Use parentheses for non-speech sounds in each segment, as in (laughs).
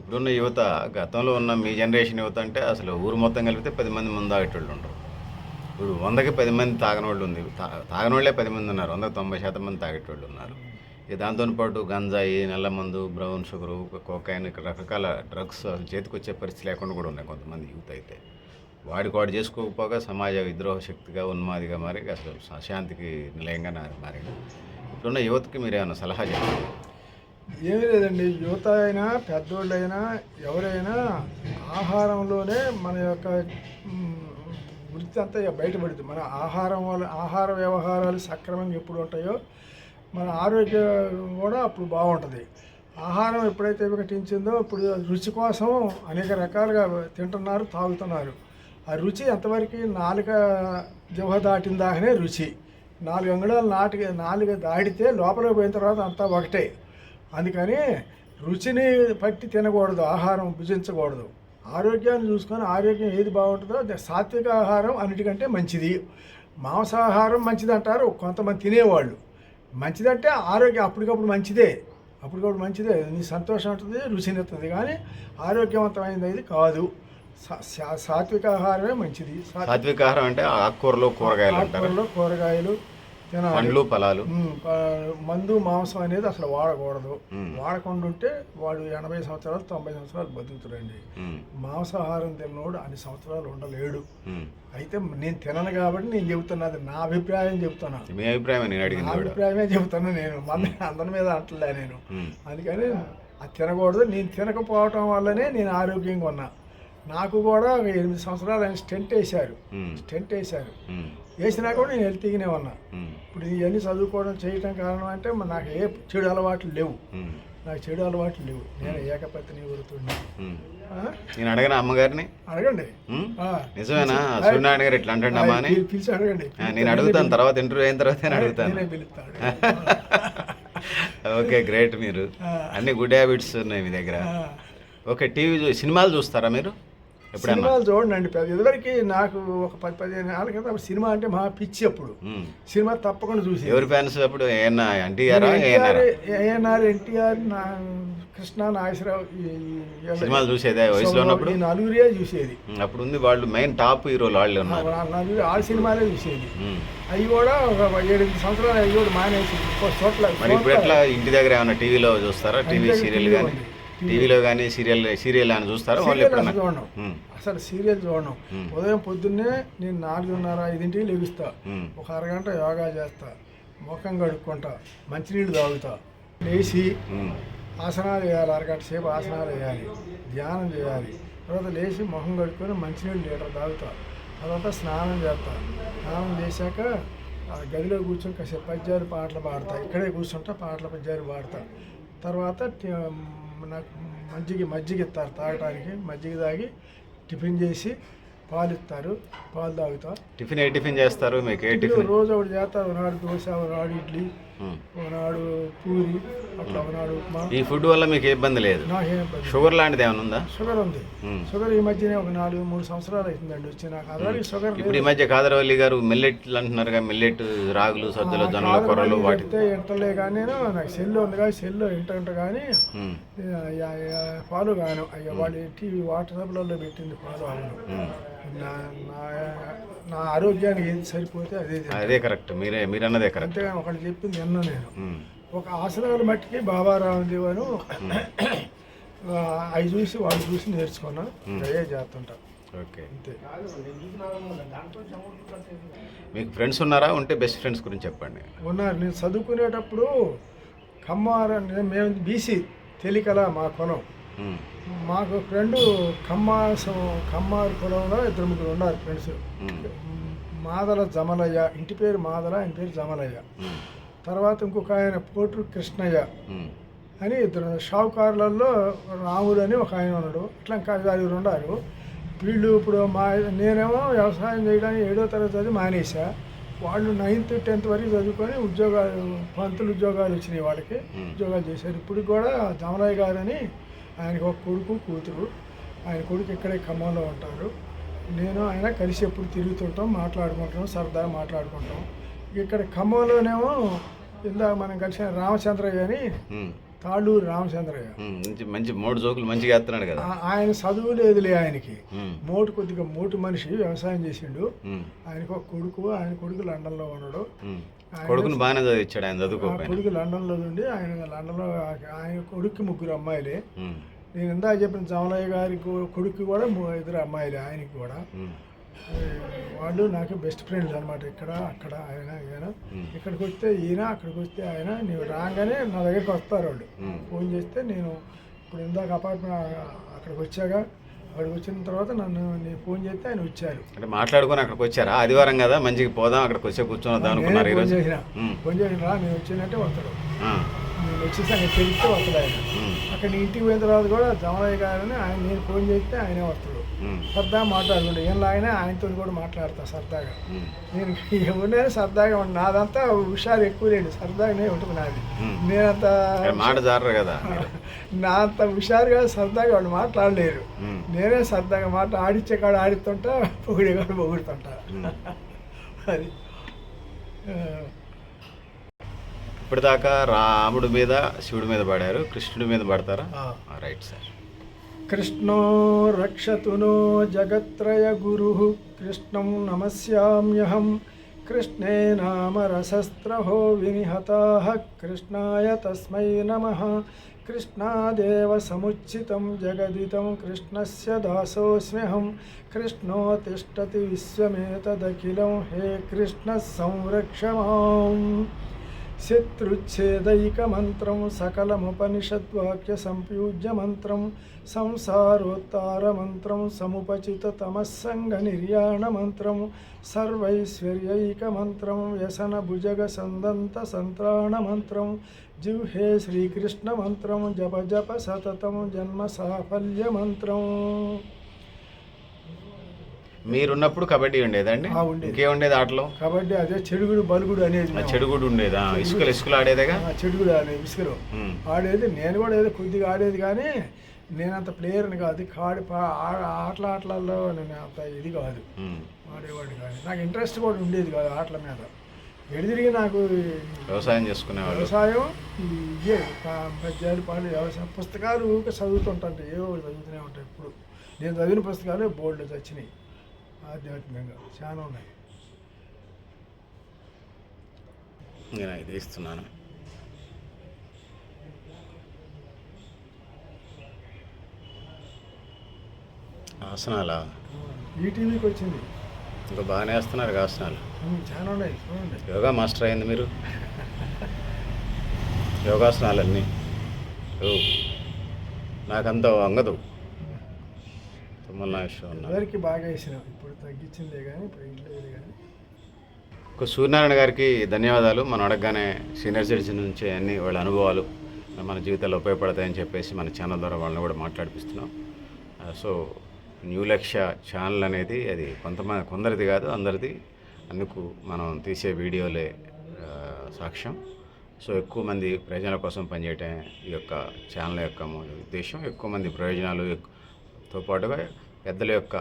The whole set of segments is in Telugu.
ఇప్పుడున్న యువత గతంలో ఉన్న మీ జనరేషన్ యువత అంటే అసలు ఊరు మొత్తం కలిపితే పది మంది ముందు తాగేటోళ్ళు ఉండరు. ఇప్పుడు వందకి పది మంది తాగనోళ్ళు ఉంది. తా- తాగనోళ్ళే పది మంది ఉన్నారు. వందకి తొంభై శాతం మంది తాగేటోళ్ళు ఉన్నారు. ఇక దాంతో పాటు గంజాయి నల్లమందు బ్రౌన్ షుగరు కోకాయిన్ ఇక్కడ రకరకాల డ్రగ్స్ అసలు చేతికి వచ్చే పరిస్థితి లేకుండా కూడా ఉన్నాయి కొంతమంది యూత్ అయితే. వాడికి వాడు చేసుకోకపోగా సమాజ విద్రోహ శక్తిగా ఉన్మాదిగా మారి అసలు అశాంతికి నిలయంగా నా- మారింది. ఇప్పుడున్న యువతకి మీరు ఏమైనా సలహా చెప్పండి. ఏమీ లేదండి. యువత అయినా పెద్దోళ్ళైనా ఎవరైనా ఆహారంలోనే మన యొక్క వృత్తి అంతా ఇక బయటపడుతుంది. మన ఆహారం వల్ల ఆహార వ్యవహారాలు సక్రమంగా ఎప్పుడు ఉంటాయో మన ఆరోగ్యం కూడా అప్పుడు బాగుంటుంది. ఆహారం ఎప్పుడైతే వికటించిందో ఇప్పుడు రుచి కోసం అనేక రకాలుగా తింటున్నారు తాగుతున్నారు. ఆ రుచి ఎంతవరకు నాలుక జిహ దాటిన దాకనే రుచి. నాలుగు అంగుళాలు నాటికి నాలుగు దాడితే లోపలికి పోయిన తర్వాత అంతా ఒకటే. అందుకని రుచిని పట్టి తినకూడదు ఆహారం భుజించకూడదు. ఆరోగ్యాన్ని చూసుకొని ఆరోగ్యం ఏది బాగుంటుందో అది సాత్విక ఆహారం అన్నిటికంటే మంచిది. మాంసాహారం మంచిది అంటారు కొంతమంది తినేవాళ్ళు. మంచిదంటే ఆరోగ్యం అప్పటికప్పుడు మంచిదే. అప్పటికప్పుడు మంచిదే. నీ సంతోషం ఉంటుంది రుచినిస్తుంది కానీ ఆరోగ్యవంతమైనది అది కాదు. సాత్విక ఆహారమే మంచిది. సాత్విక ఆహారం అంటే ఆకుకూరలు కూరగాయలు అంటారు? ఆకుకూరలు కూరగాయలు పండ్లు ఫలాలు. మందు మాంసం అనేది అసలు వాడకూడదు. వాడకుండా ఉంటే వాడు ఎనభై సంవత్సరాలు తొంభై సంవత్సరాలు బతుకుతాడండి. మాంసాహారం తిన్నోడు అన్ని సంవత్సరాలు ఉండలేడు. అయితే నేను తినను కాబట్టి నేను చెబుతున్నది నా అభిప్రాయం చెబుతున్నా. మీ అభిప్రాయం నేను అభిప్రాయమే చెబుతున్నా నేను. మన అందరి మీద అంటలే నేను. అందుకని అది తినకూడదు. నేను తినకపోవటం వల్లనే నేను ఆరోగ్యంగా ఉన్నా. నాకు కూడా ఎనిమిది సంవత్సరాలు ఆయన స్టెంట్ వేశారు. స్టెంట్ వేశారు. వేసినా కూడా నేను హెల్తీగానే ఉన్నా. ఇప్పుడు ఇవన్నీ చదువుకోవడం చేయటం కారణం అంటే నాకు ఏ చెడు అలవాట్లు లేవు. నాకు చెడు అలవాట్లు లేవు. నేను ఏకపత్ని. ఆ? నేను అడగను అమ్మగారిని? అడగండి. నిజమేనా? సూర్యనారాయణ గారు ఇట్లా అంటాడమ్మా అని? పిలి- పిలిచి అడగండి. నేను అడుగుతాను తర్వాత ఇంటర్వ్యూ అయిన తర్వాత నేను అడుగుతాను. ఓకే గ్రేట్ మీరు. అన్ని గుడ్ హ్యాబిట్స్ ఉన్నాయి మీ దగ్గర. ఓకే టీవీ సినిమాలు చూస్తారా మీరు? సినిమాలు చూడండి పెద్ద ఇదివరకు నాకు ఒక పది పదిహేను ఏళ్ళ క్రితం అప్పుడు సినిమా అంటే మా పిచ్చి అప్పుడు. సినిమా తప్పకుండా చూసి ఎవరి ఫ్యాన్స్ అప్పుడు? ఏఎన్ఆర్ ఎన్టీఆర్ నా కృష్ణ నాగేశ్వరరావు సినిమాలు చూసేదే వయసులో ఉన్నప్పుడు? నలుగురే చూసేది. అప్పుడు ఉంది వాళ్ళు మెయిన్ టాప్ హీరోలు వాళ్ళు ఉన్నారు. ఆ నలుగురు ఆ సినిమాలే చూసేది. అవి కూడా ఒక ఏడెనిమిది సంవత్సరాలు అవి కూడా మానేసి చోట్ల మరి ఇప్పుడు ఎట్లా ఇంటి దగ్గర ఏమైనా టీవీలో చూస్తారా? టీవీ సీరియల్ కానీ. టీవీలో కానీ సీరియల్ సీరియల్ అని చూస్తారా? ఎప్పుడన్నా? అసలు సీరియల్ ఉమ్. ఉదయం పొద్దున్నే నేను నాలుగున్నర ఐదింటికి లెగుస్తా. ఒక అరగంట యోగా చేస్తా. ముఖం కడుక్కుంటా. మంచినీళ్ళు తాగుతా. లేచి ఆసనాలు వేయాలి. అరగంట సేపు ఆసనాలు వేయాలి. ధ్యానం చేయాలి. తర్వాత లేచి మొహం కడుక్కొని మంచినీళ్ళు లీటర్ తాగుతా. తర్వాత స్నానం చేస్తా. స్నానం చేశాక గదిలో కూర్చొని కాసేపు పద్యాలు పాటలు పాడతా. ఇక్కడే కూర్చుంటా పాటలు పద్యాలు పాడతా. తర్వాత నాకు మజ్జిగ మజ్జిగ ఇస్తారు తాగడానికి మజ్జిగ తాగి టిఫిన్ చేసి పాలు ఇస్తారు. పాలు తాగుతా. టిఫిన్ ఏ టిఫిన్ చేస్తారు? మీకు ఏ టిఫిన్ రోజు ఒకటి చేస్తారు. ఒకనాడు దోశ ఒకనాడు ఇడ్లీ. ఒకనాడు పూరి అట్లా ఒకనాడు ఉప్మా. ఈ ఫుడ్ వల్ల మీకు ఏ ఇబ్బంది లేదు? నాకేం ఇబ్బంది షుగర్ లాంటిది ఏమైనా ఉందా? షుగర్ ఉంది. షుగర్ ఈ మధ్యనే ఒక నాలుగు మూడు సంవత్సరాలు అవుతుందండి వచ్చి నాకు. అదే షుగర్ ఇప్పుడు ఈ మధ్య కాదరవల్లి గారు మిల్లెట్లు అంటున్నారుగా మిల్లెట్ రాగులు సజ్జలు జొన్నలు కొర్రలు వాటి చెప్తే ఇంటలే కానీ నాకు సెల్ ఉంది కానీ సెల్ ఇంట కానీ ఉమ్, ఫాలో కాను. అయ్యా వాళ్ళు టీవీ వాట్సాప్లలో పెట్టింది ఫాలో అవును ఉమ్. నా నా- నా ఆరోగ్యానికి ఏది సరిపోతే అదే. అదే కరెక్ట్. మీరే మీరన్నదే కరెక్ట్. అంతేగాని ఒకటి చెప్పింది విన్నా నేను. ఒక ఆసనాలు మట్టికి బాబా రామదేవ్ అని అవి చూసి వాళ్ళు చూసి నేర్చుకున్నా. అదే చేస్తుంటా. ఓకే. అంతే. మీకు ఫ్రెండ్స్ ఉన్నారా? ఉంటే బెస్ట్ ఫ్రెండ్స్ గురించి చెప్పండి. ఉన్నారు. నేను చదువుకునేటప్పుడు కమ్మార మేము బీసీ తెలికల మా కులం ఉమ్, మాకు ఫ్రెండ్ కమ్మాసం కమ్మారు కులంలో ఇద్దరు ముగ్గురు ఉన్నారు ఫ్రెండ్స్. మాదల జమలయ్య ఇంటి పేరు మాదల ఆయన పేరు జమలయ్య. తర్వాత ఇంకొక ఆయన పోటు కృష్ణయ్య అని ఇద్దరు షావుకారులలో రాముడు అని ఒక ఆయన ఉన్నాడు. ఇట్లా ఇంకా ఉన్నారు. వీళ్ళు ఇప్పుడు మా నేనేమో వ్యవసాయం చేయడానికి ఏడో తరగతి చదివి మానేసా వాళ్ళు నైన్త్ టెన్త్ వరకు చదువుకొని ఉద్యోగాలు పంతులు ఉద్యోగాలు వచ్చినాయి వాళ్ళకి. ఉద్యోగాలు చేశారు. ఇప్పుడు కూడా జమలయ్య గారు అని ఆయనకు ఒక కొడుకు కూతురు. ఆయన కొడుకు ఇక్కడే ఖమ్మంలో ఉంటారు. నేను ఆయన కలిసి ఎప్పుడు తిరుగుతుంటాం మాట్లాడుకుంటాం సరదాగా మాట్లాడుకుంటాం. ఇక్కడ ఖమ్మంలోనేమో ఇందాక మనం కలిసిన రామచంద్రయ్య అని తాళ్ళూరు రామచంద్రయ్య. మంచి మూడు జోకులు మంచిగా వేస్తున్నాడు కదా. ఆయన చదువు లేదులే ఆయనకి. మోటు కొద్దిగా మోటు మనిషి వ్యవసాయం చేసిండు. ఆయనకు ఒక కొడుకు ఆయన కొడుకు లండన్లో ఉన్నాడు. కొడుకుని బాగానే చదివించాడు ఆయన చదువుకోపోయినా కొడుకు లండన్లో ఉండి ఆయన లండన్లో ఆయన కొడుక్కి ముగ్గురు అమ్మాయిలే. నేను ఇందాక చెప్పిన జమలయ్య గారి కొడుకు కూడా ఇద్దరు అమ్మాయిలే ఆయనకి కూడా. వాళ్ళు నాకు బెస్ట్ ఫ్రెండ్స్ అనమాట ఇక్కడ అక్కడ ఆయన ఈయన. ఇక్కడికి వస్తే ఈయన అక్కడికి వస్తే ఆయన. నీవు రాగానే నా దగ్గరికి వస్తారు వాళ్ళు. ఫోన్ చేస్తే నేను ఇప్పుడు ఇందాక అపార్ట్మెంట్ అక్కడికి వచ్చాక అక్కడికి వచ్చిన తర్వాత నన్ను నేను ఫోన్ చేస్తే ఆయన వచ్చారు. అంటే మాట్లాడుకొని అక్కడికి వచ్చారా? ఆదివారం కదా మంచిగా పోదాం అక్కడికి వచ్చి కూర్చొని అనుకున్నారు ఫోన్ ఈరోజు. చేసిన. ఫోన్ చేసిన నేను వచ్చినట్టే వస్తాడు. వచ్చేసి ఆయన తెలిస్తే వస్తాడు ఆయన. అక్కడ ఇంటికి పోయిన తర్వాత కూడా జమలయ్య గారని ఆయన నేను ఫోన్ చేస్తే ఆయనే వస్తాడు. ఉమ్, సరదాగా మాట్లాడుకుంటే ఏం లాగినా ఆయనతో కూడా మాట్లాడతా సరదాగా. నేను (laughs) ఎవరినైనా సరదాగా ఉండి. నాదంతా హుషారు ఎక్కువ లేడు సరదాగానే ఉంటుంది నాది. నేనంత మాట కదా. (laughs) నా అంత హుషారుగా సరదాగా వాళ్ళు మాట్లాడలేరు. నేనే సరదాగా మాట ఆడిచ్చే కాడ ఆడిస్తుంటా పొగిడే కాడ పొగుడుతుంటా. (laughs) అది. ఇప్పటిదాకా రాముడి మీద శివుడి మీద పడారు. కృష్ణుడి మీద పడతారా? Right sir. కృష్ణో రక్షతు నో జగత్రయ గురు. కృష్ణం నమస్యామ్యహం. కృష్ణే నామ రసస్త్రహో వినిహతా. కృష్ణాయ తస్మై నమ. కృష్ణాదేవ సముచితం జగదితం కృష్ణస్య దాసోస్మ్యహం. కృష్ణో తిష్టతి విశ్వమేతదఖిలం. హే కృష్ణ సంరక్ష మాం శత్రుచ్ఛేదైకమంత్రం సకలముపనిషద్వాక్య సంప్యూజ్య మంత్రం సంసారోత్తారమంత్రం సముపచిత తమస్సంగ నిర్యాణ మంత్రం సర్వైశ్వర్యైక మంత్రం వ్యసన భుజగ సందంత సంత్రాణ మంత్రం జిహ్వే శ్రీకృష్ణ మంత్రం జప జప సతతం జన్మ సాఫల్య మంత్రం మీరున్నప్పుడు కబడ్డీ ఉండేదండి. ఇంకే ఉండేది ఆటలో? కాబట్టి అదే చెడుగుడు బలుగుడు అనేది ఆ మేము. చెడు కూడా ఉండేదా ఇసుకలు ఇసుకలు ఆడేదేగా? చెడుగుడు అనేది ఇసుకలో. ఆడేది నేను కూడా ఏదో కొద్దిగా ఆడేది కానీ నేనంత ప్లేయర్ని కాదు. కాడి ఆటల ఆటలలో నేను అంత ఇది కాదు. ఆడేవాడు కానీ నాకు ఇంట్రెస్ట్ కూడా ఉండేది కాదు ఆటల మీద. ఎడిదిరిగి నాకు వ్యవసాయం చేసుకునేవాళ్ళు? వ్యవసాయం ప- పద్యాలు పాలు వ్యవసాయం. పుస్తకాలు ఊరికే చదువుతుంటాంటే ఏవో చదువుతూనే ఉంటాయి ఇప్పుడు నేను చదివిన పుస్తకాలు బోర్డులో చచ్చినాయి. ఆధ్యాత్మికంగా చాలా ఉన్నాయి. నేను ఇది ఇస్తున్నాను. ఆసనాలా? ఈటీవీకి వచ్చింది. ఇంకా బాగానే వేస్తున్నారు ఆసనాలు. చాలా ఉన్నాయి. చూడండి. యోగా మాస్టర్ అయింది మీరు? యోగాసనాలన్నీ? నాకంత అంగదు ఎవరికి బాగా వేసినాం ఇప్పుడు తగ్గించిందే కానీ ఇప్పుడు ఇంట్లో కానీ ఒక సూర్యనారాయణ గారికి ధన్యవాదాలు. మనం అడగగానే సీనియర్ సిటిజన్ నుంచి అన్ని వాళ్ళ అనుభవాలు మన జీవితాల్లో ఉపయోగపడతాయని చెప్పేసి మన ఛానల్ ద్వారా వాళ్ళని కూడా మాట్లాడిపిస్తున్నాం. సో న్యూ లక్ష్య ఛానల్ అనేది అది కొంతమంది కొందరిది కాదు అందరిది. అందుకు మనం తీసే వీడియోలే సాక్ష్యం. సో ఎక్కువ మంది ప్రయోజనాల కోసం పనిచేయటం ఈ యొక్క ఛానల్ యొక్క ఉద్దేశం ఎక్కువ మంది ప్రయోజనాలు తో పాటుగా పెద్దల యొక్క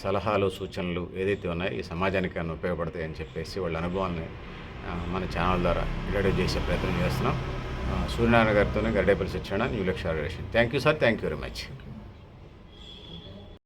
సలహాలు సూచనలు ఏదైతే ఉన్నాయో ఈ సమాజానికి అన్న ఉపయోగపడతాయి అని చెప్పేసి వాళ్ళ అనుభవాన్ని మన ఛానల్ ద్వారా ఇంట్రడ్యూస్ చేసే ప్రయత్నం చేస్తున్నాం. సూర్యనారాయణ గారితోనే గడ్డేపల్లి శిక్షణ New Lakshya thank you sir thank you very much